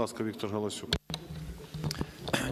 ласка, Віктор Галасюк.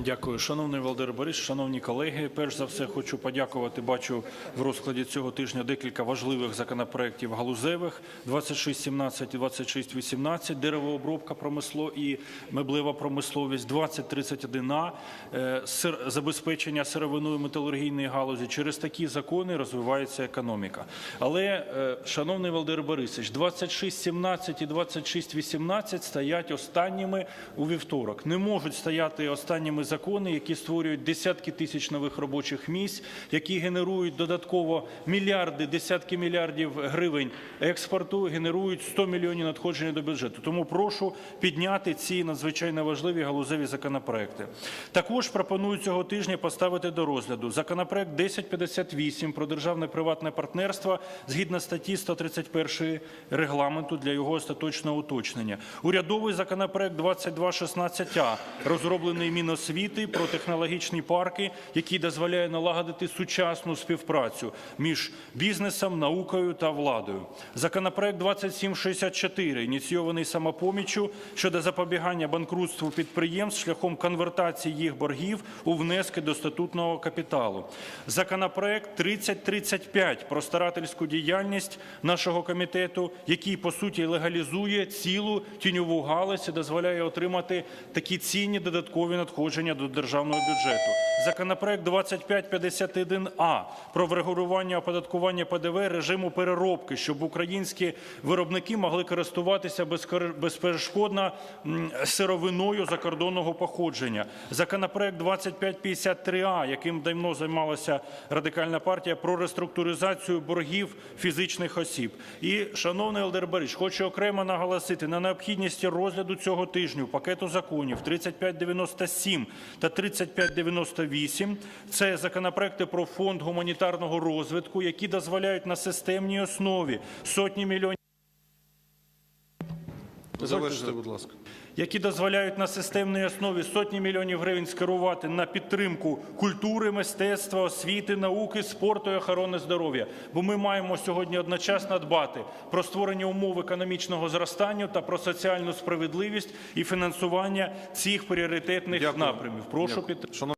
Дякую, шановний Володимир Борисович, шановні колеги. Перш за все, хочу подякувати. Бачу в розкладі цього тижня декілька важливих законопроєктів галузевих: 2617 і 2618, деревообробка промисло і меблева промисловість, 2031А, е, забезпечення сировиною металургійної галузі. Через такі закони розвивається економіка. Але, е, шановний Володимир Борисович, 2617 і 2618 стоять останніми у вівторок. Не можуть стояти останніми закони, які створюють десятки тисяч нових робочих місць, які генерують додатково мільярди, десятки мільярдів гривень експорту, генерують 100 мільйонів надходження до бюджету. Тому прошу підняти ці надзвичайно важливі галузеві законопроекти. Також пропоную цього тижня поставити до розгляду законопроект 1058 про державне приватне партнерство згідно статті 131 регламенту для його остаточного уточнення. Урядовий законопроект 2216А, розроблений Міносвіти про технологічні парки, який дозволяє налагодити сучасну співпрацю між бізнесом, наукою та владою. Законопроект 2764, ініційований самопоміччю щодо запобігання банкрутству підприємств шляхом конвертації їх боргів у внески до статутного капіталу. Законопроект 3035 про старательську діяльність нашого комітету, який по суті легалізує цілу тіньову галузь і дозволяє отримати такі цінні додаткові надходження до державного бюджету. Законопроект 2551А про врегулювання оподаткування ПДВ режиму переробки, щоб українські виробники могли користуватися безперешкодно сировиною закордонного походження. Законопроект 2553А, яким давно займалася радикальна партія, про реструктуризацію боргів фізичних осіб. І, шановний Елдер Борисович, хочу окремо наголосити на необхідності розгляду цього тижню пакету законів 3597 та 3598. Це законопроекти про фонд гуманітарного розвитку, які дозволяють на системній основі сотні мільйонів. Завершите, будь ласка. Які дозволяють на системній основі сотні мільйонів гривень скерувати на підтримку культури, мистецтва, освіти, науки, спорту і охорони здоров'я. Бо ми маємо сьогодні одночасно дбати про створення умов економічного зростання та про соціальну справедливість і фінансування цих пріоритетних Дякую. напрямів. Прошу підтримати.